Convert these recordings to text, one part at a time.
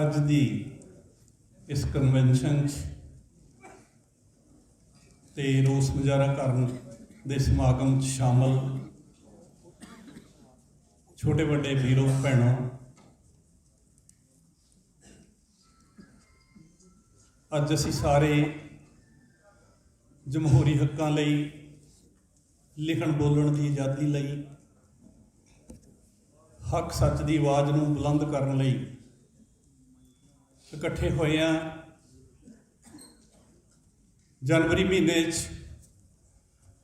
ਅੱਜ ਦੀ ਇਸ ਕਨਵੈਨਸ਼ਨ 'ਚ ਤੇ ਰੋਸ ਮੁਜ਼ਾਹਰਾ ਕਰਨ ਦੇ ਸਮਾਗਮ 'ਚ ਸ਼ਾਮਲ ਛੋਟੇ ਵੱਡੇ ਵੀਰੋ, ਭੈਣੋ, ਅੱਜ ਅਸੀਂ ਸਾਰੇ ਜਮਹੂਰੀ ਹੱਕਾਂ ਲਈ, ਲਿਖਣ ਬੋਲਣ ਦੀ ਆਜ਼ਾਦੀ ਲਈ, ਹੱਕ ਸੱਚ ਦੀ ਆਵਾਜ਼ ਨੂੰ ਬੁਲੰਦ ਕਰਨ ਲਈ ਇਕੱਠੇ ਹੋਏ ਆ। ਜਨਵਰੀ ਮਹੀਨੇ 'ਚ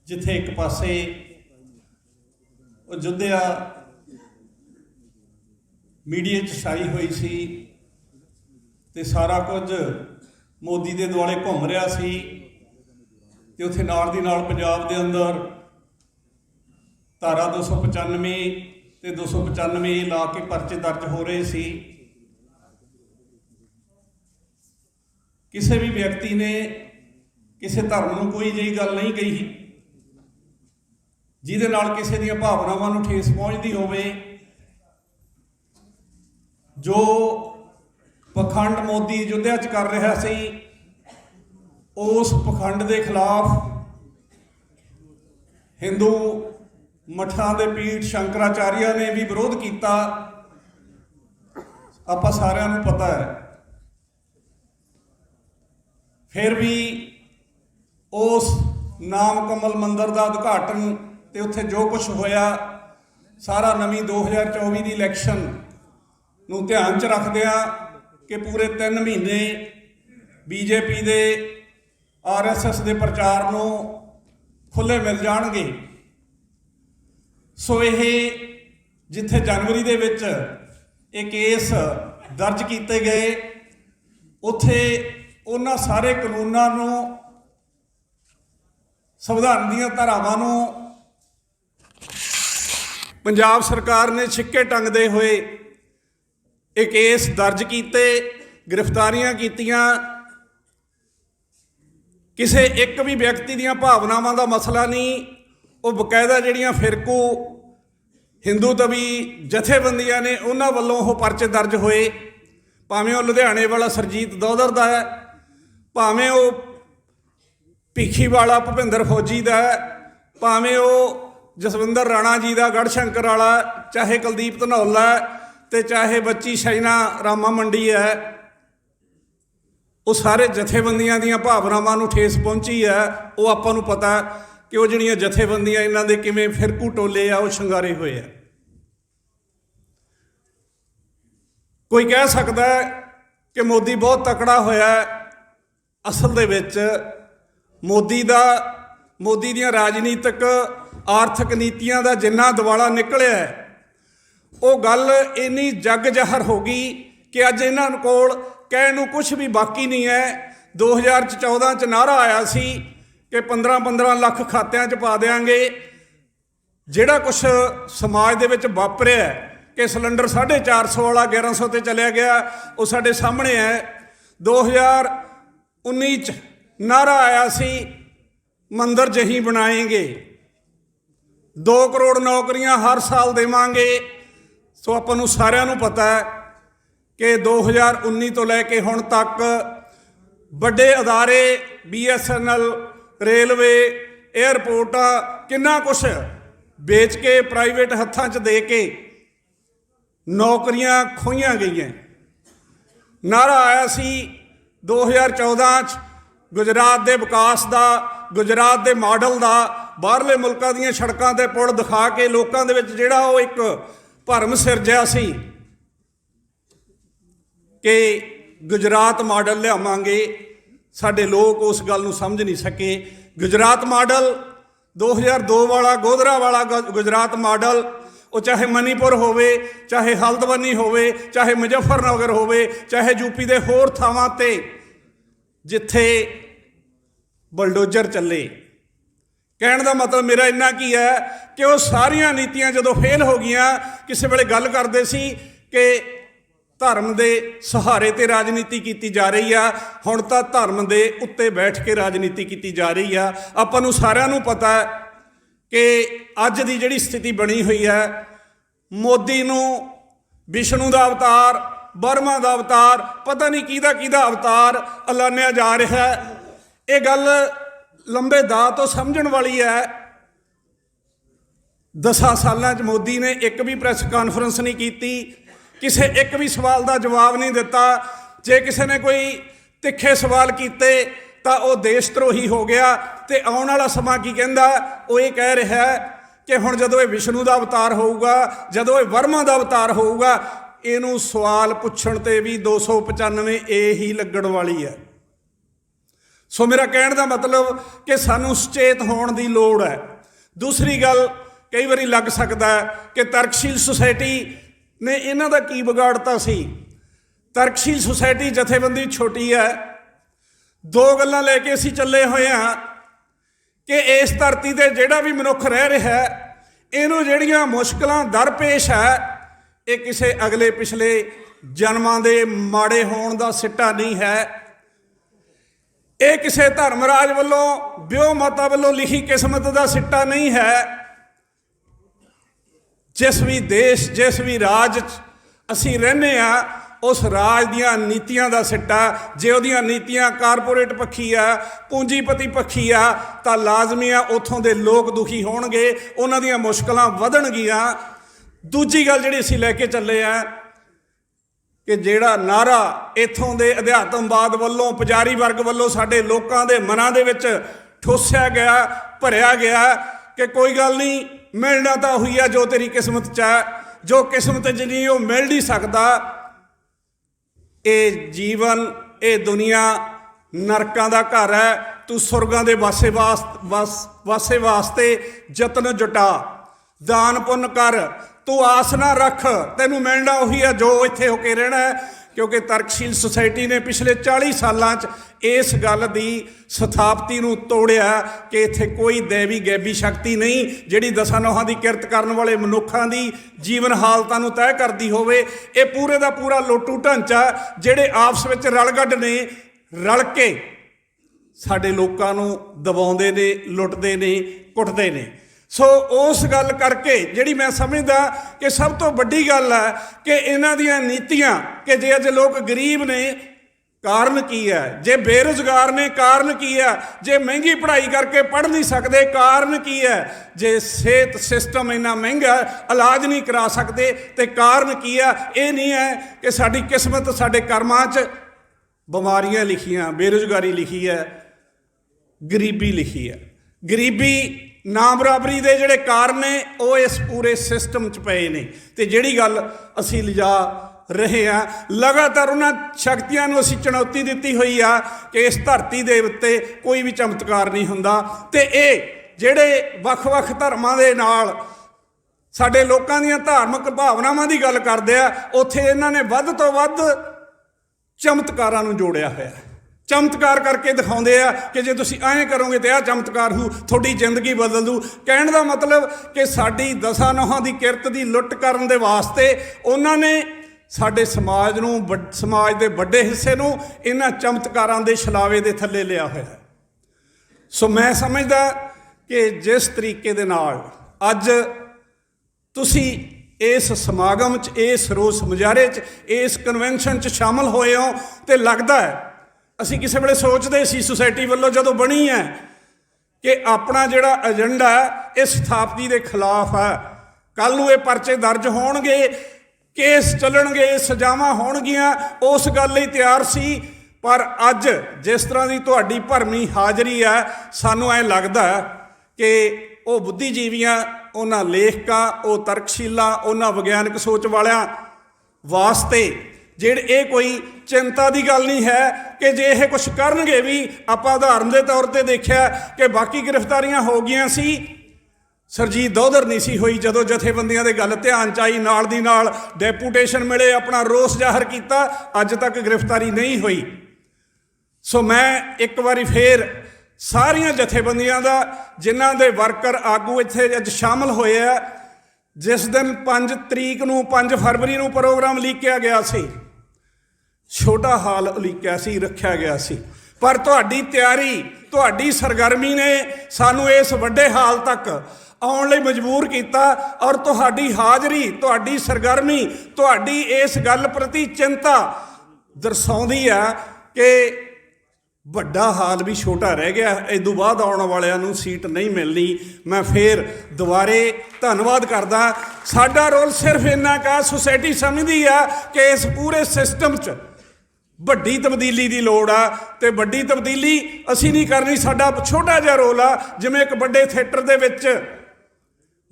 ਜਿੱਥੇ ਇੱਕ ਪਾਸੇ ਅਯੁੱਧਿਆ ਮੀਡੀਆ 'ਚ ਛਾਈ ਹੋਈ ਸੀ ਤੇ ਸਾਰਾ ਕੁਝ ਮੋਦੀ ਦੇ ਦੁਆਲੇ ਘੁੰਮ ਰਿਹਾ ਸੀ ਤੇ ਉੱਥੇ ਨਾਲ ਦੀ ਨਾਲ ਪੰਜਾਬ ਦੇ ਅੰਦਰ ਧਾਰਾ 295 ਤੇ 295 ਲਾ ਕੇ ਪਰਚੇ ਦਰਜ ਹੋ ਰਹੇ ਸੀ। ਕਿਸੇ ਵੀ ਵਿਅਕਤੀ ਨੇ ਕਿਸੇ ਧਰਮ ਨੂੰ ਕੋਈ ਜਿਹੀ ਗੱਲ ਨਹੀਂ ਕਹੀ। ਜਿਹਦੇ ਨਾਲ ਕਿਸੇ ਦੀਆਂ ਭਾਵਨਾਵਾਂ ਨੂੰ ਠੇਸ ਪਹੁੰਚਦੀ ਹੋਵੇ, ਜੋ ਪਖੰਡ ਮੋਦੀ ਯੁੱਧਿਆ ਚ ਕਰ ਰਿਹਾ ਸੀ, ਉਸ ਪਖੰਡ ਦੇ ਖਿਲਾਫ ਹਿੰਦੂ ਮਠਾਂ ਦੇ ਪੀਠ ਸ਼ੰਕਰਾਚਾਰੀਆ ਨੇ ਵੀ ਵਿਰੋਧ ਕੀਤਾ। ਆਪਾਂ ਸਾਰਿਆਂ ਨੂੰ ਪਤਾ ਹੈ ਫਿਰ ਵੀ ਉਸ ਨਾਮ ਕਮਲ ਮੰਦਿਰ ਦਾ ਉਦਘਾਟਨ ਤੇ ਉੱਥੇ ਜੋ ਕੁਝ ਹੋਇਆ, ਸਾਰਾ ਨਵੀਂ 2024 ਦੀ ਇਲੈਕਸ਼ਨ ਨੂੰ ਧਿਆਨ 'ਚ ਰੱਖਦਿਆਂ ਕਿ ਪੂਰੇ 3 ਮਹੀਨੇ ਬੀਜੇਪੀ ਦੇ ਆਰਐਸਐਸ ਦੇ ਪ੍ਰਚਾਰ ਨੂੰ ਖੁੱਲੇ ਮਿਲ ਜਾਣਗੇ। ਸੋ ਇਹ ਜਿੱਥੇ ਜਨਵਰੀ ਦੇ ਵਿੱਚ ਇਹ ਕੇਸ ਦਰਜ ਕੀਤੇ ਗਏ, ਉੱਥੇ ਉਹਨਾਂ ਸਾਰੇ ਕਾਨੂੰਨਾਂ ਨੂੰ, ਸੰਵਿਧਾਨ ਦੀਆਂ ਧਾਰਾਵਾਂ ਨੂੰ ਪੰਜਾਬ ਸਰਕਾਰ ਨੇ ਛਿੱਕੇ ਟੰਗਦੇ ਹੋਏ ਇਹ ਕੇਸ ਦਰਜ ਕੀਤੇ, ਗ੍ਰਿਫਤਾਰੀਆਂ ਕੀਤੀਆਂ। ਕਿਸੇ ਇੱਕ ਵੀ ਵਿਅਕਤੀ ਦੀਆਂ ਭਾਵਨਾਵਾਂ ਦਾ ਮਸਲਾ ਨਹੀਂ, ਉਹ ਬਕਾਇਦਾ ਜਿਹੜੀਆਂ ਫਿਰਕੂ ਹਿੰਦੂ ਤਵੀ ਜਥੇਬੰਦੀਆਂ ਨੇ ਉਹਨਾਂ ਵੱਲੋਂ ਉਹ ਪਰਚੇ ਦਰਜ ਹੋਏ। ਭਾਵੇਂ ਉਹ ਲੁਧਿਆਣੇ ਵਾਲਾ ਸਰਜੀਤ ਦੋਦਰ ਦਾ ਹੈ ਭਾਵੇਂ ਉਹ ਭੀਖੀ ਵਾਲਾ ਭੁਪਿੰਦਰ ਫੌਜੀ ਦਾ ਭਾਵੇਂ ਉਹ ਜਸਵਿੰਦਰ ਰਾਣਾ ਜੀ ਦਾ, ਗੜਸ਼ੰਕਰ ਵਾਲਾ, ਚਾਹੇ ਕੁਲਦੀਪ ਧਨੌਲਾ ਤੇ ਚਾਹੇ ਬੱਚੀ ਸ਼ੈਨਾ ਰਾਮਾ ਮੰਡੀ ਹੈ, ਉਹ ਸਾਰੇ ਜਥੇਬੰਦੀਆਂ ਦੀਆਂ ਭਾਵਨਾਵਾਂ ਨੂੰ ਠੇਸ ਪਹੁੰਚੀ ਹੈ। ਉਹ ਆਪਾਂ ਨੂੰ ਪਤਾ ਕਿ ਉਹ ਜਿਹੜੀਆਂ ਜਥੇਬੰਦੀਆਂ ਇਹਨਾਂ ਦੇ ਕਿਵੇਂ ਫਿਰਕੂ ਟੋਲੇ ਆ, ਉਹ ਸ਼ਿੰਗਾਰੇ ਹੋਏ ਆ। ਕੋਈ ਕਹਿ ਸਕਦਾ ਕਿ ਮੋਦੀ ਬਹੁਤ ਤਕੜਾ ਹੋਇਆ ਅਸਲ ਦੇ ਵਿੱਚ ਮੋਦੀ ਦਾ, ਮੋਦੀ ਦੀਆਂ ਰਾਜਨੀਤਿਕ, ਆਰਥਿਕ ਨੀਤੀਆਂ ਦਾ ਜਿੰਨਾ ਦਿਵਾਲਾ ਨਿਕਲਿਆ ਹੈ, ਉਹ ਗੱਲ ਇੰਨੀ ਜੱਗ ਜ਼ਹਰ ਹੋ ਗਈ ਕਿ ਅੱਜ ਇਹਨਾਂ ਕੋਲ ਕਹਿਣ ਨੂੰ ਕੁਝ ਵੀ ਬਾਕੀ ਨਹੀਂ ਹੈ। 2014 ਚ ਨਾਰਾ ਆਇਆ ਸੀ ਕਿ 15-15 ਲੱਖ ਖਾਤਿਆਂ 'ਚ ਪਾ ਦੇਾਂਗੇ ਜਿਹੜਾ ਕੁਝ ਸਮਾਜ ਦੇ ਵਿੱਚ ਵਾਪਰਿਆ ਕਿ ਸਿਲੰਡਰ 450 ਵਾਲਾ 1100 ਤੇ ਚਲਿਆ ਗਿਆ, ਉਹ ਸਾਡੇ ਸਾਹਮਣੇ ਹੈ। 2019 ਚ ਨਾਰਾ ਆਇਆ ਸੀ, ਮੰਦਰ ਜਹੀ ਬਣਾਏਗੇ। 2 ਕਰੋੜ ਨੌਕਰੀਆਂ ਹਰ ਸਾਲ ਦੇਵਾਂਗੇ। ਸੋ ਆਪਾਂ ਨੂੰ ਸਾਰਿਆਂ ਨੂੰ ਪਤਾ ਹੈ ਕਿ 2019 ਤੋਂ ਲੈ ਕੇ ਹੁਣ ਤੱਕ ਵੱਡੇ ਅਦਾਰੇ BSNL ਰੇਲਵੇ 에ਅਰਪੋਰਟਾਂ ਕਿੰਨਾ ਕੁਛ ਵੇਚ ਕੇ ਪ੍ਰਾਈਵੇਟ ਹੱਥਾਂ 'ਚ ਦੇ ਕੇ ਨੌਕਰੀਆਂ ਖੋਈਆਂ ਗਈਆਂ। ਨਾਰਾ ਆਇਆ ਸੀ 2014 ਚ ਗੁਜਰਾਤ ਦੇ ਵਿਕਾਸ ਦਾ, ਗੁਜਰਾਤ ਦੇ ਮਾਡਲ ਦਾ, ਬਾਹਰਲੇ ਮੁਲਕਾਂ ਦੀਆਂ ਸੜਕਾਂ ਤੇ ਪੁਲ ਦਿਖਾ ਕੇ ਲੋਕਾਂ ਦੇ ਵਿੱਚ ਜਿਹੜਾ ਉਹ ਇੱਕ ਭਰਮ ਸਿਰਜਿਆ ਸੀ ਕਿ ਗੁਜਰਾਤ ਮਾਡਲ ਲਿਆਵਾਂਗੇ। ਸਾਡੇ ਲੋਕ ਉਸ ਗੱਲ ਨੂੰ ਸਮਝ ਨਹੀਂ ਸਕੇ। ਗੁਜਰਾਤ ਮਾਡਲ 2002 ਵਾਲਾ, ਗੋਧਰਾ ਵਾਲਾ ਗੁ- ਗੁਜਰਾਤ ਮਾਡਲ ਉਹ ਚਾਹੇ ਮਨੀਪੁਰ ਹੋਵੇ, ਚਾਹੇ ਹਲਦਵਾਨੀ ਹੋਵੇ, ਚਾਹੇ ਮੁਜ਼ੱਫਰਨਗਰ ਹੋਵੇ, ਚਾਹੇ ਯੂਪੀ ਦੇ ਹੋਰ ਥਾਵਾਂ ਤੇ ਜਿੱਥੇ ਬਲਡੋਜ਼ਰ ਚੱਲੇ। ਕਹਿਣ ਦਾ ਮਤਲਬ ਮੇਰਾ ਇੰਨਾ ਕੀ ਹੈ ਕਿ ਉਹ ਸਾਰੀਆਂ ਨੀਤੀਆਂ ਜਦੋਂ ਫੇਲ ਹੋ ਗਈਆਂ, ਕਿਸੇ ਵੇਲੇ ਗੱਲ ਕਰਦੇ ਸੀ ਕਿ ਧਰਮ ਦੇ ਸਹਾਰੇ ਤੇ ਰਾਜਨੀਤੀ ਕੀਤੀ ਜਾ ਰਹੀ ਆ, ਹੁਣ ਤਾਂ ਧਰਮ ਦੇ ਉੱਤੇ ਬੈਠ ਕੇ ਰਾਜਨੀਤੀ ਕੀਤੀ ਜਾ ਰਹੀ ਆ। ਆਪਾਂ ਨੂੰ ਸਾਰਿਆਂ ਨੂੰ ਪਤਾ ਹੈ ਕਿ ਅੱਜ ਦੀ ਜਿਹੜੀ ਸਥਿਤੀ ਬਣੀ ਹੋਈ ਹੈ, ਮੋਦੀ ਨੂੰ, ਵਿਸ਼ਨੂੰ ਦਾ ਅਵਤਾਰ ਬਰਮਾ ਦਾ ਅਵਤਾਰ, ਪਤਾ ਨਹੀਂ ਕਿਹਦਾ ਕਿਹਦਾ ਅਵਤਾਰ ਐਲਾਨਿਆ ਜਾ ਰਿਹਾ ਹੈ। ਇਹ ਗੱਲ ਲੰਬੇ ਦਾ ਤੋਂ ਸਮਝਣ ਵਾਲੀ ਹੈ। ਦਸਾਂ ਸਾਲਾਂ 'ਚ ਮੋਦੀ ਨੇ ਇੱਕ ਵੀ ਪ੍ਰੈਸ ਕਾਨਫਰੰਸ ਨਹੀਂ ਕੀਤੀ, ਕਿਸੇ ਇੱਕ ਵੀ ਸਵਾਲ ਦਾ ਜਵਾਬ ਨਹੀਂ ਦਿੱਤਾ। ਜੇ ਕਿਸੇ ਨੇ ਕੋਈ ਤਿੱਖੇ ਸਵਾਲ ਕੀਤੇ ਤਾਂ ਉਹ ਦੇਸ਼ ਧਰੋਹੀ ਹੋ ਗਿਆ ਤੇ ਆਉਣ ਵਾਲਾ ਸਮਾਂ ਕੀ ਕਹਿੰਦਾ? ਉਹ ਇਹ ਕਹਿ ਰਿਹਾ ਕਿ ਹੁਣ ਜਦੋਂ ਇਹ ਵਿਸ਼ਨੂੰ ਦਾ ਅਵਤਾਰ ਹੋਊਗਾ, ਜਦੋਂ ਇਹ ਵਰਮਾ ਦਾ ਅਵਤਾਰ ਹੋਊਗਾ, ਇਹਨੂੰ ਸਵਾਲ ਪੁੱਛਣ ਤੇ ਵੀ 295 ਏ ਹੀ ਲੱਗਣ ਵਾਲੀ ਹੈ। ਸੋ ਮੇਰਾ ਕਹਿਣ ਦਾ ਮਤਲਬ ਕਿ ਸਾਨੂੰ ਸੁਚੇਤ ਹੋਣ ਦੀ ਲੋੜ ਹੈ। ਦੂਸਰੀ ਗੱਲ, ਕਈ ਵਾਰੀ ਲੱਗ ਸਕਦਾ ਕਿ ਤਰਕਸ਼ੀਲ ਸੁਸਾਇਟੀ ਨੇ ਇਹਨਾਂ ਦਾ ਕੀ ਵਿਗਾੜਤਾ ਸੀ? ਤਰਕਸ਼ੀਲ ਸੁਸਾਇਟੀ ਜਥੇਬੰਦੀ ਛੋਟੀ ਹੈ ਦੋ ਗੱਲਾਂ ਲੈ ਕੇ ਅਸੀਂ ਚੱਲੇ ਹੋਏ ਹਾਂ ਕਿ ਇਸ ਧਰਤੀ ਤੇ ਜਿਹੜਾ ਵੀ ਮਨੁੱਖ ਰਹਿ ਰਿਹਾ ਹੈ, ਇਹਨੂੰ ਜਿਹੜੀਆਂ ਮੁਸ਼ਕਲਾਂ ਦਰਪੇਸ਼ ਹੈ, ਇਹ ਕਿਸੇ ਅਗਲੇ ਪਿਛਲੇ ਜਨਮਾਂ ਦੇ ਮਾੜੇ ਹੋਣ ਦਾ ਸਿੱਟਾ ਨਹੀਂ ਹੈ। ਇਹ ਕਿਸੇ ਧਰਮਰਾਜ ਵੱਲੋਂ ਵਿਉ ਮਾਤਾ ਵੱਲੋਂ ਲਿਖੀ ਕਿਸਮਤ ਦਾ ਸਿੱਟਾ ਨਹੀਂ ਹੈ। ਜਿਸ ਵੀ ਦੇਸ਼, ਜਿਸ ਵੀ ਰਾਜ 'ਚ ਅਸੀਂ ਰਹਿੰਦੇ ਆ ਉਸ ਰਾਜ ਦੀਆਂ ਨੀਤੀਆਂ ਦਾ ਸਿੱਟਾ, ਜੇ ਉਹਦੀਆਂ ਨੀਤੀਆਂ ਕਾਰਪੋਰੇਟ ਪੱਖੀ ਆ, ਪੂੰਜੀਪਤੀ ਪੱਖੀ ਆ, ਤਾਂ ਲਾਜ਼ਮੀ ਆ ਉਥੋਂ ਦੇ ਲੋਕ ਦੁਖੀ ਹੋਣਗੇ, ਉਹਨਾਂ ਦੀਆਂ ਮੁਸ਼ਕਲਾਂ ਵਧਣਗੀਆਂ। ਦੂਜੀ ਗੱਲ ਜਿਹੜੀ ਅਸੀਂ ਲੈ ਕੇ ਚੱਲੇ ਆ, ਕਿ ਜਿਹੜਾ ਨਾਰਾ ਇਥੋਂ ਦੇ ਅਧਿਆਤਮਵਾਦ ਵੱਲੋਂ, ਪੁਜਾਰੀ ਵਰਗ ਵੱਲੋਂ ਸਾਡੇ ਲੋਕਾਂ ਦੇ ਮਨਾਂ ਦੇ ਵਿੱਚ ਠੋਸਿਆ ਗਿਆ, ਭਰਿਆ ਗਿਆ, ਕਿ ਕੋਈ ਗੱਲ ਨਹੀਂ, ਮਿਲਣਾ ਤਾਂ ਹੋਈ ਆ ਜੋ ਤੇਰੀ ਕਿਸਮਤ 'ਚ ਹੈ ਜੋ ਕਿਸਮਤ 'ਚ ਨਹੀਂ, ਉਹ ਮਿਲ ਨਹੀਂ ਸਕਦਾ। ਇਹ ਜੀਵਨ, ਇਹ ਦੁਨੀਆ ਨਰਕਾਂ ਦਾ ਘਰ ਹੈ। ਤੂੰ ਸੁਰਗਾਂ ਦੇ ਵਾਸੇ ਵਾਸ, ਵਾਸੇ ਵਾਸਤੇ ਯਤਨ ਜੁਟਾ। ਦਾਨ ਪੁੰਨ ਕਰ। ਤੂੰ ਆਸ ਨਾ ਰੱਖ, ਤੈਨੂੰ ਮਿਲਣਾ ਉਹੀ ਹੈ ਜੋ ਇੱਥੇ ਹੋ ਕੇ ਰਹਿਣਾ ਹੈ, ਕਿਉਂਕਿ ਤਰਕਸ਼ੀਲ ਸੁਸਾਇਟੀ ਨੇ ਪਿਛਲੇ 40 ਸਾਲਾਂ 'ਚ ਇਸ ਗੱਲ ਦੀ ਸਥਾਪਤੀ ਨੂੰ ਤੋੜਿਆ ਕਿ ਇੱਥੇ ਕੋਈ ਦੇਵੀ ਗੈਬੀ ਸ਼ਕਤੀ ਨਹੀਂ, ਜਿਹੜੀ ਦਸਾਂ ਨੋਹਾਂ ਦੀ ਕਿਰਤ ਕਰਨ ਵਾਲੇ ਮਨੁੱਖਾਂ ਦੀ ਜੀਵਨ ਹਾਲਤਾਂ ਨੂੰ ਤੈਅ ਕਰਦੀ ਹੋਵੇ। ਇਹ ਪੂਰੇ ਦਾ ਪੂਰਾ ਲੋਟੂ ਢਾਂਚਾ ਜਿਹੜੇ ਆਪਸ ਵਿੱਚ ਰਲਗੱਡ ਨੇ, ਰਲ ਕੇ ਸਾਡੇ ਲੋਕਾਂ ਨੂੰ ਦਬਾਉਂਦੇ ਨੇ, ਲੁੱਟਦੇ ਨੇ, ਕੁੱਟਦੇ ਨੇ। ਸੋ ਉਸ ਗੱਲ ਕਰਕੇ ਜਿਹੜੀ ਮੈਂ ਸਮਝਦਾ ਕਿ ਸਭ ਤੋਂ ਵੱਡੀ ਗੱਲ ਹੈ ਕਿ ਇਹਨਾਂ ਦੀਆਂ ਨੀਤੀਆਂ ਕਿ ਜੇ ਅੱਜ ਲੋਕ ਗਰੀਬ ਨੇ, ਕਾਰਨ ਕੀ ਹੈ? ਜੇ ਬੇਰੁਜ਼ਗਾਰ ਨੇ, ਕਾਰਨ ਕੀ ਹੈ? ਜੇ ਮਹਿੰਗੀ ਪੜ੍ਹਾਈ ਕਰਕੇ ਪੜ੍ਹ ਨਹੀਂ ਸਕਦੇ, ਕਾਰਨ ਕੀ ਹੈ? ਜੇ ਸਿਹਤ ਸਿਸਟਮ ਇੰਨਾ ਮਹਿੰਗਾ ਇਲਾਜ ਨਹੀਂ ਕਰਾ ਸਕਦੇ, ਤੇ ਕਾਰਨ ਕੀ ਹੈ? ਇਹ ਨਹੀਂ ਹੈ ਕਿ ਸਾਡੀ ਕਿਸਮਤ, ਸਾਡੇ ਕਰਮਾਂ 'ਚ ਬਿਮਾਰੀਆਂ ਲਿਖੀਆਂ, ਬੇਰੁਜ਼ਗਾਰੀ ਲਿਖੀ ਹੈ, ਗਰੀਬੀ ਲਿਖੀ ਹੈ। ਗਰੀਬੀ ਨਾ ਬਰਾਬਰੀ ਦੇ ਜਿਹੜੇ ਕਾਰਨ ਨੇ, ਉਹ ਇਸ ਪੂਰੇ ਸਿਸਟਮ 'ਚ ਪਏ ਨੇ। ਤੇ ਜਿਹੜੀ ਗੱਲ ਅਸੀਂ ਲਿਜਾ ਰਹੇ ਆ ਲਗਾਤਾਰ ਉਹਨਾਂ ਸ਼ਕਤੀਆਂ ਨੂੰ ਅਸੀਂ ਚੁਣੌਤੀ ਦਿੱਤੀ ਹੋਈ ਆ ਕਿ ਇਸ ਧਰਤੀ ਦੇ ਉੱਤੇ ਕੋਈ ਵੀ ਚਮਤਕਾਰ ਨਹੀਂ ਹੁੰਦਾ। ਤੇ ਇਹ ਜਿਹੜੇ ਵੱਖ-ਵੱਖ ਧਰਮਾਂ ਦੇ ਨਾਲ ਸਾਡੇ ਲੋਕਾਂ ਦੀਆਂ ਧਾਰਮਿਕ ਭਾਵਨਾਵਾਂ ਦੀ ਗੱਲ ਕਰਦੇ ਆ, ਉੱਥੇ ਇਹਨਾਂ ਨੇ ਵੱਧ ਤੋਂ ਵੱਧ ਚਮਤਕਾਰਾਂ ਨੂੰ ਜੋੜਿਆ ਹੋਇਆ। ਹੈ ਚਮਤਕਾਰ ਕਰਕੇ ਦਿਖਾਉਂਦੇ ਆ ਕਿ ਜੇ ਤੁਸੀਂ ਐਂ ਕਰੋਗੇ ਤੇ ਆ ਚਮਤਕਾਰ ਹੋ, ਤੁਹਾਡੀ ਜ਼ਿੰਦਗੀ ਬਦਲ ਦੂ। ਕਹਿਣ ਦਾ ਮਤਲਬ ਕਿ ਸਾਡੀ ਦਸਾਂ ਨੋਹਾਂ ਦੀ ਕਿਰਤ ਦੀ ਲੁੱਟ ਕਰਨ ਦੇ ਵਾਸਤੇ ਉਹਨਾਂ ਨੇ ਸਾਡੇ ਸਮਾਜ ਨੂੰ ਵੱਡ- ਸਮਾਜ ਦੇ ਵੱਡੇ ਹਿੱਸੇ ਨੂੰ ਇਹਨਾਂ ਚਮਤਕਾਰਾਂ ਦੇ ਛਲਾਵੇ ਦੇ ਥੱਲੇ ਲਿਆ ਹੋਇਆ ਹੈ। ਸੋ ਮੈਂ ਸਮਝਦਾ ਕਿ ਜਿਸ ਤਰੀਕੇ ਦੇ ਨਾਲ ਅੱਜ ਤੁਸੀਂ ਇਸ ਸਮਾਗਮ 'ਚ, ਇਸ ਰੋਸ ਮੁਜ਼ਾਹਰੇ 'ਚ, ਇਸ ਕਨਵੈਨਸ਼ਨ 'ਚ ਸ਼ਾਮਲ ਹੋਏ ਹੋ ਤੇ ਲੱਗਦਾ ਹੈ ਅਸੀਂ ਕਿਸੇ ਵੇਲੇ ਸੋਚਦੇ ਸੀ ਸੁਸਾਇਟੀ ਵੱਲੋਂ ਜਦੋਂ ਬਣੀ ਹੈ ਕਿ ਆਪਣਾ ਜਿਹੜਾ ਏਜੰਡਾ ਇਹ ਸਥਾਪਤੀ ਦੇ ਖਿਲਾਫ ਹੈ। ਕੱਲ ਨੂੰ ਇਹ ਪਰਚੇ ਦਰਜ ਹੋਣਗੇ, ਕੇਸ ਚੱਲਣਗੇ, ਸਜ਼ਾਵਾਂ ਹੋਣਗੀਆਂ, ਉਸ ਗੱਲ ਲਈ ਤਿਆਰ ਸੀ। ਪਰ ਅੱਜ ਜਿਸ ਤਰ੍ਹਾਂ ਦੀ ਤੁਹਾਡੀ ਭਰਮੀ ਹਾਜ਼ਰੀ ਹੈ, ਸਾਨੂੰ ਐ ਲੱਗਦਾ ਕਿ ਉਹ ਬੁੱਧੀਜੀਵੀਆਂ, ਉਹਨਾਂ ਲੇਖਕਾਂ, ਉਹ ਤਰਕਸ਼ੀਲਾਂ, ਉਹਨਾਂ ਵਿਗਿਆਨਕ ਸੋਚ ਵਾਲਿਆਂ ਵਾਸਤੇ, ਜਿਹੜੇ ਇਹ ਕੋਈ ਚਿੰਤਾ ਦੀ ਗੱਲ ਨਹੀਂ ਹੈ ਕਿ ਜੇ ਇਹ ਕੁਝ ਕਰਨਗੇ ਵੀ ਆਪਾਂ ਉਦਾਹਰਨ ਦੇ ਤੌਰ ਤੇ ਦੇਖਿਆ ਕਿ ਬਾਕੀ ਗ੍ਰਿਫਤਾਰੀਆਂ ਹੋ ਗਈਆਂ ਸੀ, ਸਰਜੀਤ ਦੋਧਰ ਨਹੀਂ ਸੀ ਹੋਈ ਜਦੋਂ ਜਥੇਬੰਦੀਆਂ ਦੇ ਗੱਲ ਧਿਆਨ ਚ ਆਈ, ਨਾਲ ਦੀ ਨਾਲ ਡੈਪੂਟੇਸ਼ਨ ਮਿਲੇ, ਆਪਣਾ ਰੋਸ ਜ਼ਾਹਰ ਕੀਤਾ, ਅੱਜ ਤੱਕ ਗ੍ਰਿਫਤਾਰੀ ਨਹੀਂ ਹੋਈ। ਸੋ ਮੈਂ ਇੱਕ ਵਾਰੀ ਫੇਰ ਸਾਰੀਆਂ ਜਥੇਬੰਦੀਆਂ ਦਾ, ਜਿਨ੍ਹਾਂ ਦੇ ਵਰਕਰ ਆਗੂ ਇੱਥੇ ਅੱਜ ਸ਼ਾਮਲ ਹੋਏ ਆ, ਜਿਸ ਦਿਨ 5 ਤਰੀਕ ਨੂੰ 5 ਫਰਵਰੀ ਨੂੰ ਪ੍ਰੋਗਰਾਮ ਲੀਕਿਆ ਗਿਆ ਸੀ। ਛੋਟਾ ਹਾਲ ਉਲੀਕਿਆ ਸੀ, ਰੱਖਿਆ ਗਿਆ ਸੀ। ਪਰ ਤੁਹਾਡੀ ਤਿਆਰੀ, ਤੁਹਾਡੀ ਸਰਗਰਮੀ ਨੇ ਸਾਨੂੰ ਇਸ ਵੱਡੇ ਹਾਲ ਤੱਕ ਆਉਣ ਲਈ ਮਜਬੂਰ ਕੀਤਾ ਔਰ ਤੁਹਾਡੀ ਹਾਜ਼ਰੀ, ਤੁਹਾਡੀ ਸਰਗਰਮੀ, ਤੁਹਾਡੀ ਇਸ ਗੱਲ ਪ੍ਰਤੀ ਚਿੰਤਾ ਦਰਸਾਉਂਦੀ ਆ ਕਿ ਵੱਡਾ ਹਾਲ ਵੀ ਛੋਟਾ ਰਹਿ ਗਿਆ। ਇਸ ਤੋਂ ਬਾਅਦ ਆਉਣ ਵਾਲਿਆਂ ਨੂੰ ਸੀਟ ਨਹੀਂ ਮਿਲਣੀ। ਮੈਂ ਫੇਰ ਦੁਬਾਰੇ ਧੰਨਵਾਦ ਕਰਦਾ। ਸਾਡਾ ਰੋਲ ਸਿਰਫ ਇੰਨਾ ਕਾ, ਸੁਸਾਇਟੀ ਸਮਝਦੀ ਆ ਕਿ ਇਸ ਪੂਰੇ ਸਿਸਟਮ 'ਚ ਵੱਡੀ ਤਬਦੀਲੀ ਦੀ ਲੋੜ ਆ ਤੇ ਵੱਡੀ ਤਬਦੀਲੀ ਅਸੀਂ ਨਹੀਂ ਕਰਨੀ, ਸਾਡਾ ਛੋਟਾ ਜਿਹਾ ਰੋਲ ਆ, ਜਿਵੇਂ ਇੱਕ ਵੱਡੇ ਥੀਏਟਰ ਦੇ ਵਿੱਚ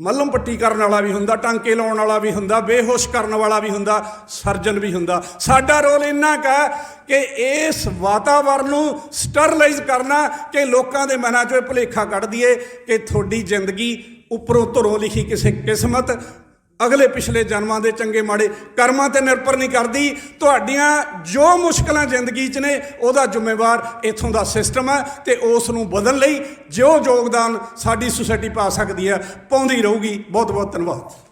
ਮੱਲਮ ਪੱਟੀ ਕਰਨ ਵਾਲਾ ਵੀ ਹੁੰਦਾ, ਟਾਂਕੇ ਲਾਉਣ ਵਾਲਾ ਵੀ ਹੁੰਦਾ, ਬੇਹੋਸ਼ ਕਰਨ ਵਾਲਾ ਵੀ ਹੁੰਦਾ, ਸਰਜਨ ਵੀ ਹੁੰਦਾ। ਸਾਡਾ ਰੋਲ ਇੰਨਾ ਕਾ ਕਿ ਇਸ ਵਾਤਾਵਰਨ ਨੂੰ ਸਟਰਲਾਈਜ਼ ਕਰਨਾ ਕਿ ਲੋਕਾਂ ਦੇ ਮਨਾਂ 'ਚੋਂ ਇਹ ਭੁਲੇਖਾ ਕੱਢ ਦਈਏ ਕਿ ਤੁਹਾਡੀ ਜ਼ਿੰਦਗੀ ਉੱਪਰੋਂ ਧੁਰੋਂ ਲਿਖੀ ਕਿਸੇ ਕਿਸਮਤ ਅਗਲੇ ਪਿਛਲੇ ਜਨਮਾਂ ਦੇ ਚੰਗੇ ਮਾੜੇ ਕਰਮਾਂ ਤੇ ਨਿਰਭਰ ਨਹੀਂ ਕਰਦੀ। ਤੁਹਾਡੀਆਂ ਜੋ ਮੁਸ਼ਕਲਾਂ ਜ਼ਿੰਦਗੀ 'ਚ ਨੇ, ਉਹਦਾ ਜ਼ਿੰਮੇਵਾਰ ਇਥੋਂ ਦਾ ਸਿਸਟਮ ਹੈ ਤੇ ਉਸ ਨੂੰ ਬਦਲਣ ਲਈ ਜੋ ਯੋਗਦਾਨ ਸਾਡੀ ਸੁਸਾਇਟੀ ਪਾ ਸਕਦੀ ਹੈ, ਪਾਉਂਦੀ ਰਹੂਗੀ। ਬਹੁਤ ਬਹੁਤ ਧੰਨਵਾਦ।